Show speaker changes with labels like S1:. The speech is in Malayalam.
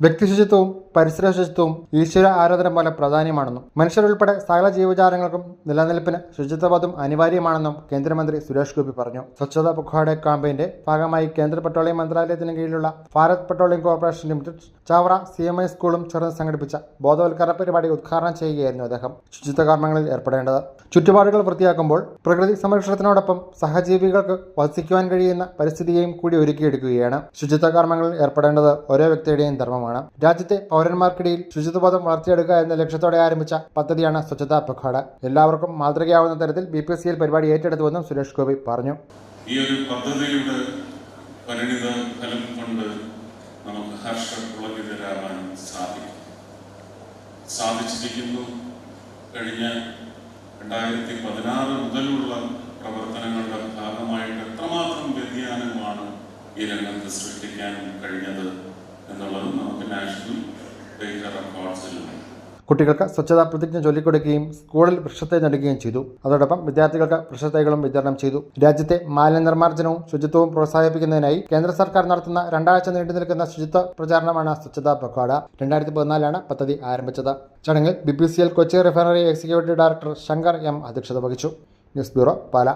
S1: വ്യക്തി ശുചിത്വവും പരിസര ശുചിത്വവും ഈശ്വര ആരാധന പോലെ പ്രാധാന്യമാണെന്നും മനുഷ്യരുൾപ്പെടെ സകല ജീവജാലങ്ങൾക്കും നിലനിൽപ്പിന് ശുചിത്വബോധം അനിവാര്യമാണെന്നും കേന്ദ്രമന്ത്രി സുരേഷ് ഗോപി പറഞ്ഞു. സ്വച്ഛത പഖ്വാഡെ ക്യാമ്പയിന്റെ ഭാഗമായി കേന്ദ്ര പെട്രോളിയം മന്ത്രാലയത്തിന് കീഴിലുള്ള Bharat petroleum corporation limited Chavara C M I സ്കൂളും ചേർന്ന് സംഘടിപ്പിച്ച ബോധവൽക്കരണ പരിപാടി ഉദ്ഘാടനം ചെയ്യുകയായിരുന്നു അദ്ദേഹം. ശുചിത്വ കർമ്മങ്ങളിൽ ഏർപ്പെടേണ്ടത്. ചുറ്റുപാടുകൾ വൃത്തിയാക്കുമ്പോൾ പ്രകൃതി സംരക്ഷണത്തിനോടൊപ്പം സഹജീവികൾക്ക് വസിക്കുവാൻ കഴിയുന്ന പരിസ്ഥിതിയെയും കൂടി ഒരുക്കിയെടുക്കുകയാണ് ശുചിത്വ കർമ്മങ്ങളിൽ ഏർപ്പെടേണ്ടത് ഓരോ വ്യക്തിയുടെയും ധർമ്മമാണ്. രാജ്യത്തെ പൗരന്മാർക്കിടയിൽ ശുചിത്വബോധം വളർത്തിയെടുക്കുക എന്ന ലക്ഷ്യത്തോടെ ആരംഭിച്ച പദ്ധതിയാണ് സ്വച്ഛതാ പഖാഡ എല്ലാവർക്കും മാതൃകയാവുന്ന തരത്തിൽ ബി പി എസ് സിയിൽ പരിപാടി ഏറ്റെടുത്തുവെന്നും സുരേഷ് ഗോപി പറഞ്ഞു.
S2: ഈ ഒരു പദ്ധതിയുടെ പരിണിത ഫലം കൊണ്ട് നമുക്ക് ഹർഷപുളകിതരാകാൻ സാധിക്കും. സാധിച്ചിരിക്കുന്നു. കഴിഞ്ഞ രണ്ടായിരത്തി പതിനാറ് മുതലുള്ള പ്രവർത്തനങ്ങളുടെ ഭാഗമായിട്ട് എത്രമാത്രം വ്യതിയാനമാണ് ഈ രംഗത്ത് സൃഷ്ടിക്കാൻ കഴിഞ്ഞത് എന്നുള്ളത് നമുക്ക് നാഷണൽ
S1: കുട്ടികൾക്ക് സ്വച്ഛതാ പ്രതിജ്ഞ ചൊല്ലിക്കൊടുക്കുകയും സ്കൂളിൽ വൃക്ഷത്തെ നടുകയും ചെയ്തു. അതോടൊപ്പം വിദ്യാർത്ഥികൾക്ക് വൃക്ഷത്തൈകളും വിതരണം ചെയ്തു. രാജ്യത്തെ മാലിന്യ നിർമ്മാർജനവും ശുചിത്വവും പ്രോത്സാഹിപ്പിക്കുന്നതിനായി കേന്ദ്ര സർക്കാർ നടത്തുന്ന രണ്ടാഴ്ച നീണ്ടു നിൽക്കുന്ന ശുചിത്വ പ്രചാരണമാണ് സ്വച്ഛതാ പക്വാഡ രണ്ടായിരത്തി പതിനാലാണ് പദ്ധതി ആരംഭിച്ചത്. ചടങ്ങിൽ B P C L Kochi refinery executive director Shankar M അധ്യക്ഷത വഹിച്ചു. News bureau Pala.